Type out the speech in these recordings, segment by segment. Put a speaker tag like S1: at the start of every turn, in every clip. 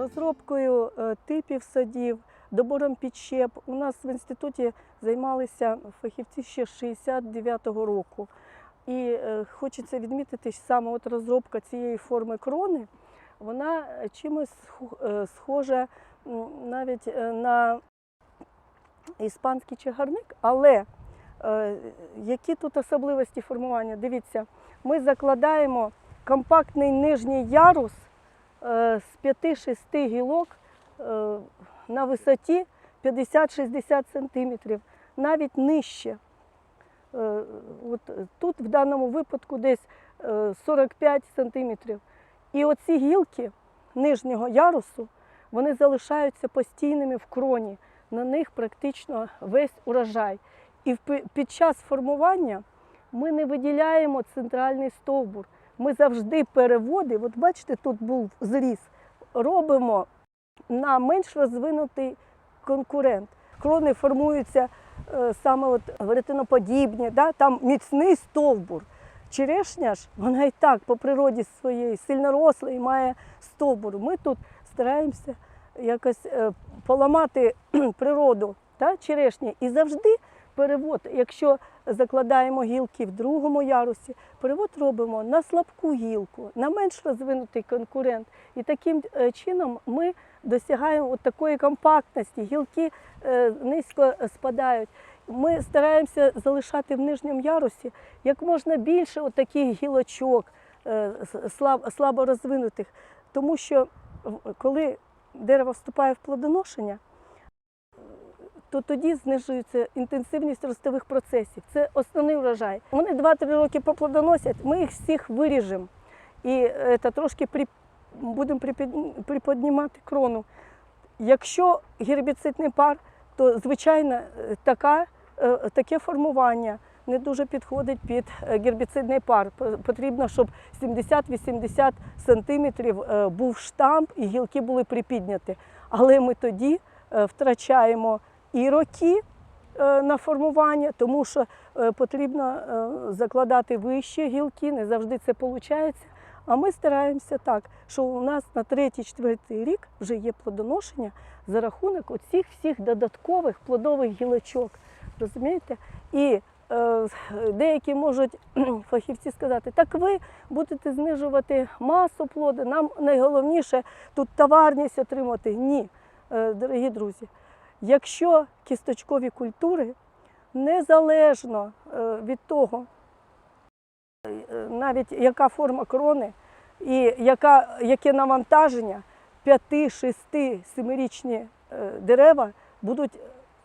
S1: Розробкою е, типів садів, добором підщеп. У нас в інституті займалися фахівці ще 69-го року. І е, хочеться відмітити, що саме от розробка цієї форми крони, вона чимось е, схожа навіть на іспанський чагарник, але які тут особливості формування? Дивіться, ми закладаємо компактний нижній ярус з 5-6 гілок е, на висоті 50-60 см, навіть нижче. Е, От тут в даному випадку десь е, 45 см. І оці гілки нижнього ярусу вони залишаються постійними в кроні. На них практично весь урожай. І під час формування ми не виділяємо центральний стовбур. Ми завжди переводи, от бачите, тут був зріз, робимо на менш розвинутий конкурент. Крони формуються е, саме от веретеноподібні, да? там міцний стовбур. Черешня ж, вона і так по природі своєї сильно росла і має стовбур. Ми тут стараємося якось е, поламати природу да, черешні. І завжди перевод, якщо закладаємо гілки в другому ярусі, перевод робимо на слабку гілку, на менш розвинутий конкурент. І таким е, чином ми досягаємо такої компактності, гілки е, низько спадають. Ми стараємося залишати в нижньому ярусі як можна більше таких гілочок е, слабо розвинутих, тому що коли дерево вступає в плодоношення, то тоді знижується інтенсивність ростових процесів. Це основний урожай. Вони 2-3 роки поплодоносять, ми їх всіх виріжемо і е, та трошки при, будемо приподнімати крону. Якщо гербіцидний пар, то звичайно е, така, е, таке формування не дуже підходить під е, гербіцидний пар. Потрібно, щоб 70-80 сантиметрів був штамп і гілки були припідняті. Але ми тоді втрачаємо і роки е, на формування, тому що е, потрібно е, закладати вищі гілки, не завжди це виходить. А ми стараємося так, що у нас на третій-четвертий рік вже є плодоношення за рахунок оцих всіх додаткових плодових гілочок. Розумієте? І е, деякі можуть фахівці сказати, так ви будете знижувати масу плоду, нам найголовніше тут товарність отримати. Ні, Е, дорогі друзі. Якщо кісточкові культури незалежно е, від того, е, навіть яка форма крони і яка, яке навантаження, 5, 6, 7-річні е, дерева будуть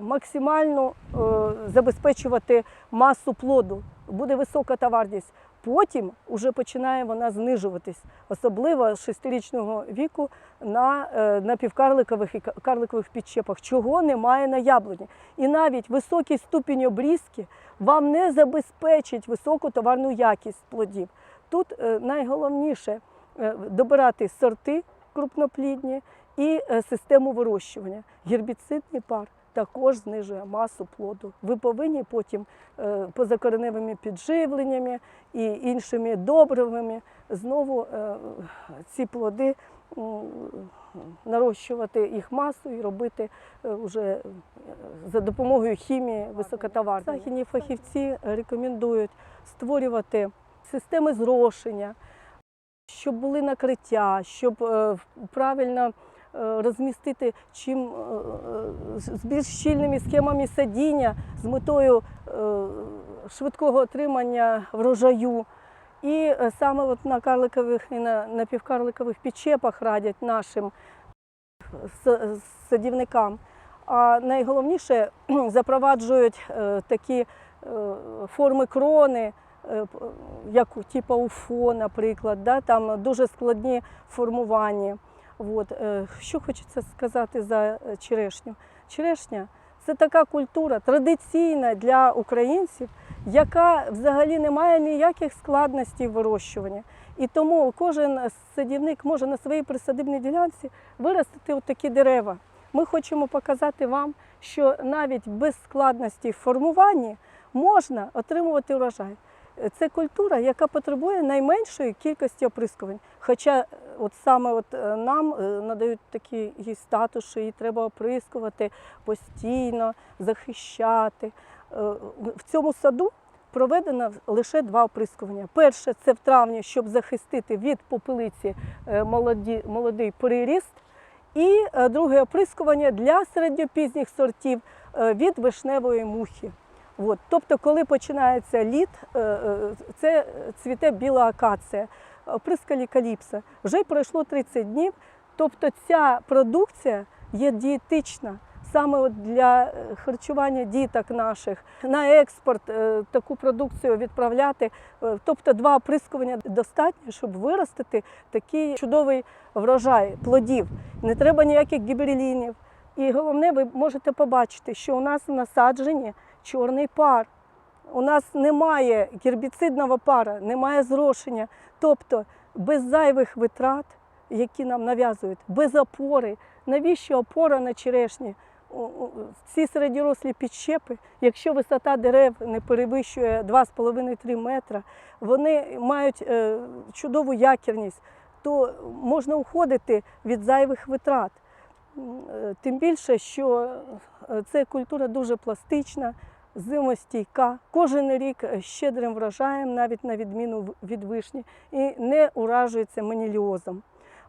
S1: максимально е, забезпечувати масу плоду, буде висока товарність. Потім вже починає вона знижуватись, особливо з шестирічного віку на е, напівкарликових і ка- карликових підчепах, чого немає на яблуні. І навіть високий ступінь обрізки вам не забезпечить високу товарну якість плодів. Тут е, найголовніше е, добирати сорти крупноплідні і систему вирощування. Гербіцидний пар також знижує масу плоду. Ви повинні потім е, позакореневими підживленнями і іншими добривами знову е, ці плоди нарощувати їх масу і робити е, вже за допомогою хімії високотоварної. Західні фахівці рекомендують створювати системи зрошення, щоб були накриття, щоб е, правильно е, розмістити чим е, е, з більш щільними схемами садіння з метою е, швидкого отримання врожаю. І е, саме от на карликових і на напівкарликових підчепах радять нашим садівникам. А найголовніше запроваджують е, такі е, форми крони, е, як типу УФО, наприклад, да? там дуже складні формування. От. е, Що хочеться сказати за е, черешню? Черешня це така культура традиційна для українців, яка взагалі не має ніяких складностей в вирощуванні. І тому кожен садівник може на своїй присадибній ділянці виростити такі дерева. Ми хочемо показати вам, що навіть без складностей в формуванні можна отримувати урожай. Це культура, яка потребує найменшої кількості оприскувань. Хоча е, от саме от е, нам е, надають такий статус, що її треба оприскувати постійно, захищати. В цьому саду проведено лише два оприскування. Перше це в травні, щоб захистити від попелиці молоді, молодий приріст. І друге оприскування для середньопізніх сортів від вишневої мухи. От. Тобто, коли починається літ, е, е, це цвіте біла акація, оприскалі каліпса. Вже пройшло 30 днів. Тобто ця продукція є дієтична саме для е, харчування діток наших. На експорт е, таку продукцію відправляти. Е, Тобто два оприскування достатньо, щоб виростити такий чудовий врожай плодів. Не треба ніяких гібрилінів. І головне, ви можете побачити, що у нас насадженні чорний пар. У нас немає гербіцидного пара, немає зрошення. Тобто без зайвих витрат, які нам нав'язують, без опори. Навіщо опора на черешні? Ці середньорослі підщепи, якщо висота дерев не перевищує 2,5-3 метра, вони мають е, чудову якірність, то можна уходити від зайвих витрат. Е, Тим більше, що е, це культура дуже пластична, зимостійка. Кожен рік е, щедрим врожаєм, навіть на відміну від вишні, і не уражується маніліозом.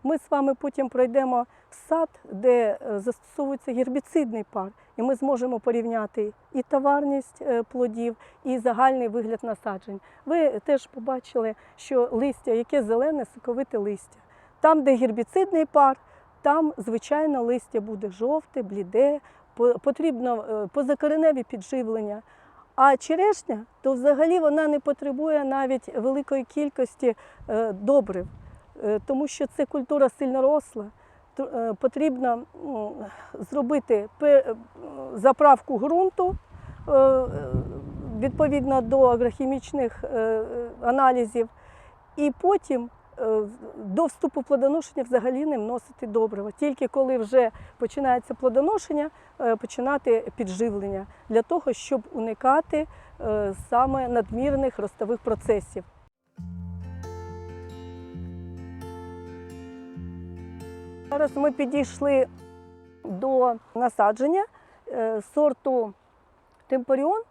S1: Ми з вами потім пройдемо в сад, де застосовується гербіцидний пар, і ми зможемо порівняти і товарність плодів, і загальний вигляд насаджень. Ви теж побачили, що листя, яке зелене, соковите листя. Там, де гербіцидний пар, там, звичайно, листя буде жовте, бліде, потрібно е, позакореневі підживлення. А черешня, то взагалі вона не потребує навіть великої кількості е, добрив, е, тому що це культура сильноросла. Потрібно зробити заправку ґрунту відповідно до агрохімічних аналізів, і потім до вступу плодоношення взагалі не вносити добрива. Тільки коли вже починається плодоношення, е, починати підживлення для того, щоб уникати е, саме надмірних ростових процесів. Зараз ми підійшли до насадження е, сорту темпоріон,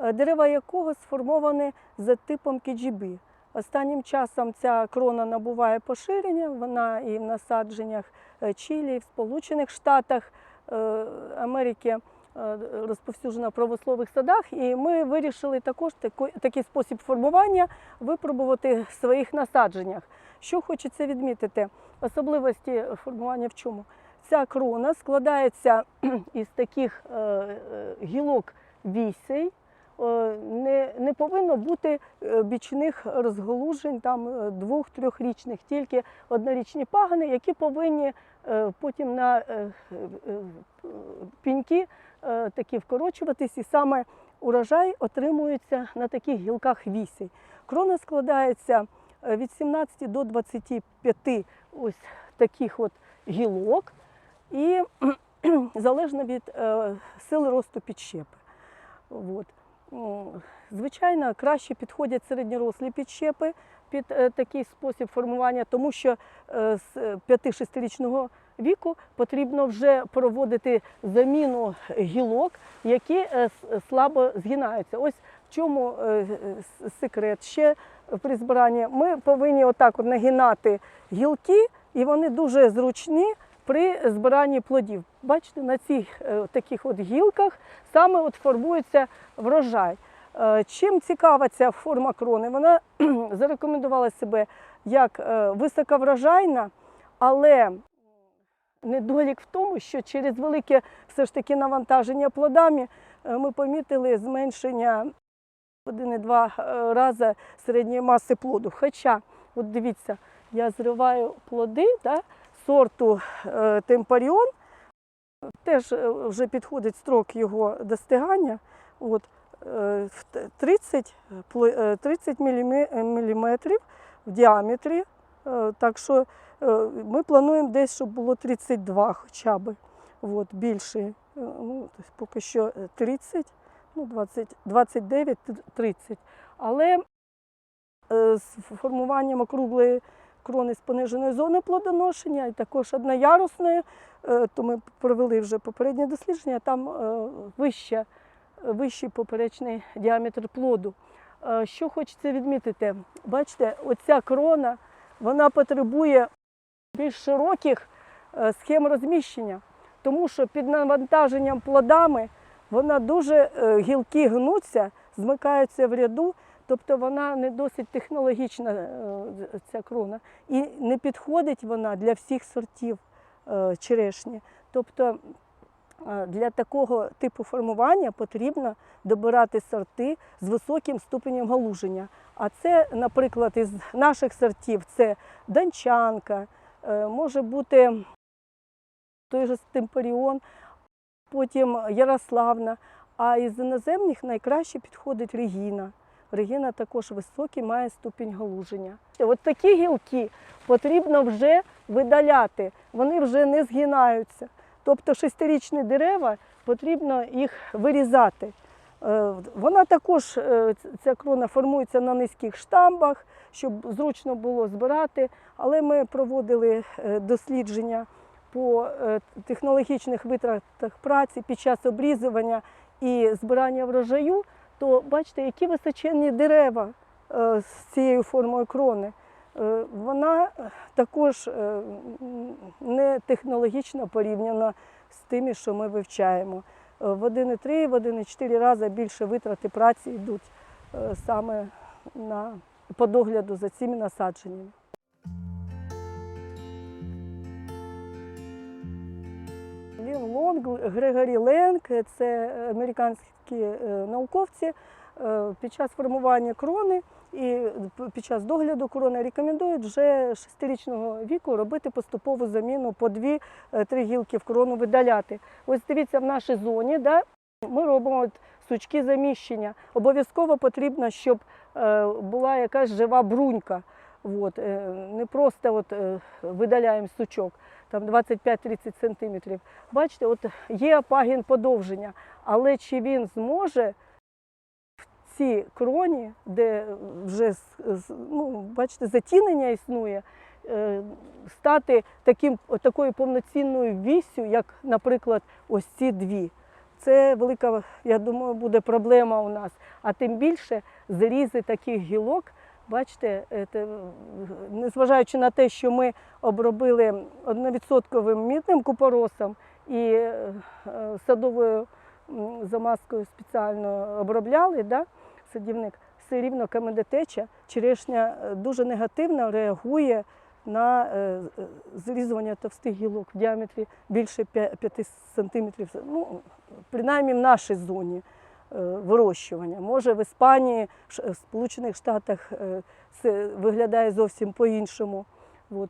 S1: е, дерева якого сформовані за типом KGB. Останнім часом ця крона набуває поширення, вона і в насадженнях е, Чилі, в Сполучених Штатах е, Америки е, розповсюджена в правослових садах. І ми вирішили також такий спосіб формування випробувати в своїх насадженнях. Що хочеться відмітити, особливості формування в чому? Ця крона складається із таких гілок вісей. Е, Не, не повинно бути е, бічних розголужень там е, двох-трьохрічних, тільки однорічні пагани, які повинні потім на піньки такі вкорочуватись, і саме урожай отримується на таких гілках вісей. Крона складається від 17 до 25 ось таких от гілок, і залежно від сили росту підщепи. От. М, Звичайно, краще підходять середньорослі підщепи під е, такий спосіб формування, тому що е, з 5-6-річного віку потрібно вже проводити заміну гілок, які е, слабо згинаються. Ось в чому е, е, секрет. Ще при збиранні ми повинні отак от нагинати гілки, і вони дуже зручні при збиранні плодів. Бачите, на цих е, таких от гілках саме от формується врожай. Е, Чим цікава ця форма крони? Вона зарекомендувала себе як е, високоврожайна, але недолік в тому, що через велике все ж таки навантаження плодами ми помітили зменшення в 1,2 е, рази середньої маси плоду. Хоча, от дивіться, я зриваю плоди да, сорту е, темпаріон, теж е, вже підходить строк його достигання. От, е, в т- 30, е, 30 міліметрів в діаметрі. Е, Так що ми плануємо десь, щоб було 32 хоча б. От, більше. Ну, тобто поки що е, 30, ну, 20, 29, 30. Але з формуванням округлої крони з пониженою зоною плодоношення, і також одноярусної, е, то ми провели вже попереднє дослідження, там е, вища, вищий поперечний діаметр плоду. Е, Що хочеться відмітити? Бачите, оця крона вона потребує більш широких схем розміщення, тому що під навантаженням плодами вона дуже гілки гнуться, змикаються в ряду, тобто вона не досить технологічна, е, ця крона, і не підходить вона для всіх сортів е, черешні. Тобто е, для такого типу формування потрібно добирати сорти з високим ступенем галуження. А це, наприклад, із наших сортів це Дончанка, е, може бути той же Стемпаріон, потім Ярославна. А із іноземних найкраще підходить Регіна. Регіна також високий, має ступінь галуження. От такі гілки потрібно вже видаляти, вони вже не згинаються. Тобто шестирічні дерева потрібно їх вирізати. Е, Вона також, е, ця крона формується на низьких штамбах, щоб зручно було збирати, але ми проводили е, дослідження по технологічних витратах праці під час обрізування і збирання врожаю, то бачите, які височенні дерева е, з цією формою крони. Е, Вона також е, не технологічно порівняна з тими, що ми вивчаємо. В 1,3, в 1,4 рази більше витрати праці йдуть саме на по догляду за цими насадженнями. Лін Лонг, Грегорі Ленк це американські е, науковці. Е, Під час формування крони і під час догляду крони рекомендують вже шестирічного віку робити поступову заміну по дві-три гілки в крону видаляти. Ось дивіться, в нашій зоні да, ми робимо сучки заміщення. Обов'язково потрібно, щоб е, була якась жива брунька. От, е, не просто от, е, видаляємо сучок, там 25-30 сантиметрів. Бачите, от є пагін подовження, але чи він зможе в цій кроні, де вже ну, бачите, затінення існує, е, стати таким, такою повноцінною віссю, як, наприклад, ось ці дві. Це велика, я думаю, буде проблема у нас. А тим більше зрізи таких гілок, бачите, незважаючи на те, що ми обробили одновідсотковим мідним купоросом і е, садовою замазкою спеціально обробляли, да, садівник, все рівно камедотеча, черешня е, дуже негативно реагує на е, зрізування товстих гілок в діаметрі більше 5 сантиметрів. Ну, принаймні в нашій зоні вирощування. Може, в Іспанії, Ш- в Сполучених Штатах е, це виглядає зовсім по-іншому.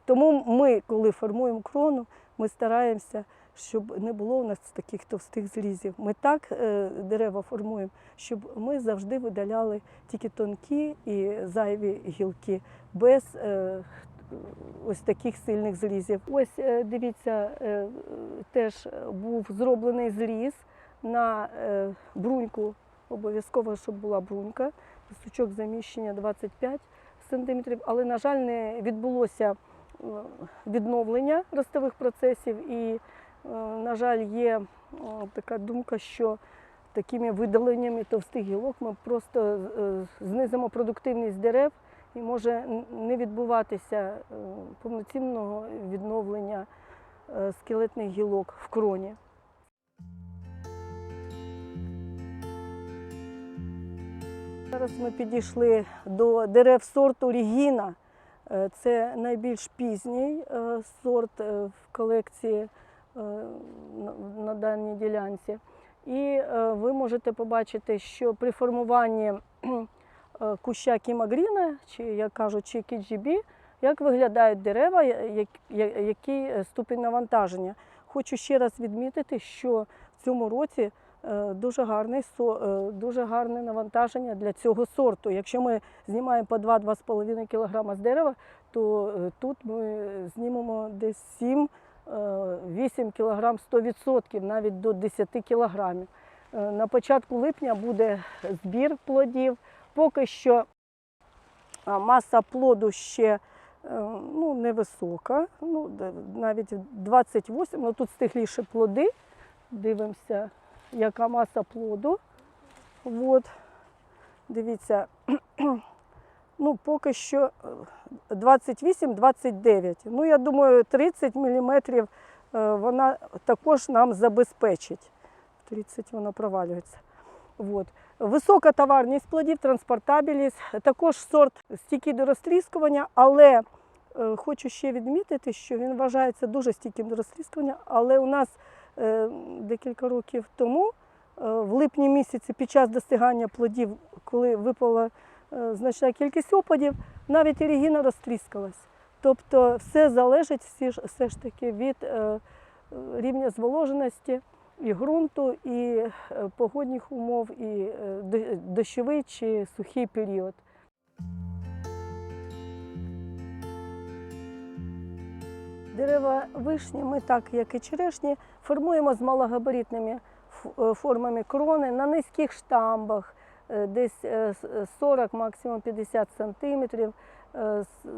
S1: Тому ми, коли формуємо крону, ми стараємося, щоб не було у нас таких товстих зрізів. Ми так е, дерева формуємо, щоб ми завжди видаляли тільки тонкі і зайві гілки без е, ось таких сильних зрізів. Ось е, дивіться, е, теж був зроблений зріз на е, бруньку. Обов'язково, щоб була брунька, сучок заміщення 25 сантиметрів, але, на жаль, не відбулося е, відновлення ростових процесів. І, е, на жаль, є така думка, що такими видаленнями товстих гілок ми просто знизимо продуктивність дерев і може не відбуватися повноцінного відновлення скелетних гілок в кроні. Зараз ми підійшли до дерев сорту Регіна. Е, Це найбільш пізній е, сорт е, в колекції на- даній ділянці. І ви можете побачити, що при формуванні куща кімагріна, чи як кажуть, чи кіджібі, як виглядають дерева, який ступінь навантаження. Хочу ще раз відмітити, що в цьому році дуже, гарний, е, дуже гарне навантаження для цього сорту. Якщо ми знімаємо по 2-2,5 кг з дерева, то е, тут ми знімемо десь 7 8 кг 100%, навіть до 10 кг. На початку липня буде збір плодів. Поки що маса плоду ще е, ну, невисока, ну, навіть 28, ну тут стигліші плоди. Дивимося, яка маса плоду. От. Дивіться, ну, поки що е, 28-29. Ну, я думаю, 30 мм вона також нам забезпечить. 30 вона провалюється. От. Висока товарність плодів, транспортабельність, також сорт стійкий до розтріскування, але е, хочу ще відмітити, що він вважається дуже стійким до розтріскування, але у нас е, декілька років тому, е, в липні місяці, під час достигання плодів, коли випала е, значна кількість опадів, навіть і регіна розтріскалась. Тобто все залежить все ж таки від е, е, рівня зволоженості і ґрунту, і е, погодних умов, і е, дощовий чи сухий період. Дерева вишні ми, так як і черешні, формуємо з малогабаритними е, формами крони на низьких штамбах, е, десь е, с- е, 40, максимум 50 сантиметрів.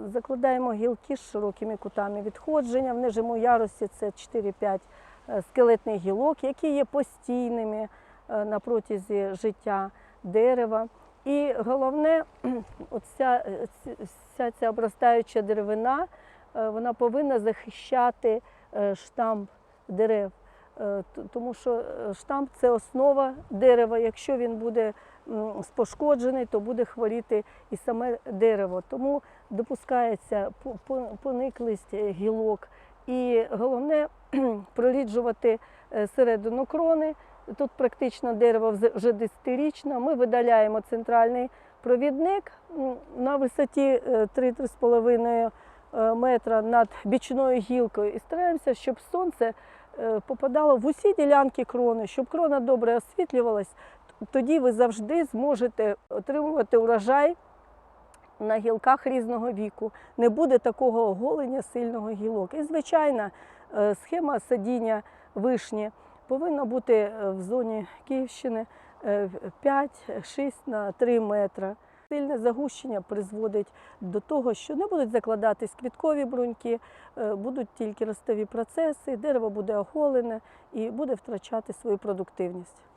S1: Закладаємо гілки з широкими кутами відходження. В нижньому ярусі це 4-5 е, скелетних гілок, які є постійними на протязі життя дерева. І головне, оця, вся ця обростаюча деревина, вона повинна захищати е, штамп дерев. Е, Тому що е, штамп це основа дерева. Якщо він буде спошкоджений, то буде хворіти і саме дерево. Тому допускається по- по- пониклість е, гілок. І головне проріджувати е, середину крони. Тут практично дерево вже 10-річне. Ми видаляємо центральний провідник на висоті е, 3-3,5 е, метра над бічною гілкою і стараємося, щоб сонце е, попадало в усі ділянки крони, щоб крона добре освітлювалась. Тоді ви завжди зможете отримувати урожай на гілках різного віку. Не буде такого оголення сильного гілок. І звичайна е, схема садіння вишні повинна бути е, в зоні Київщини е, 5-6 на 3 метра. Сильне загущення призводить до того, що не будуть закладатись квіткові бруньки, е, будуть тільки ростові процеси, дерево буде оголене і буде втрачати свою продуктивність.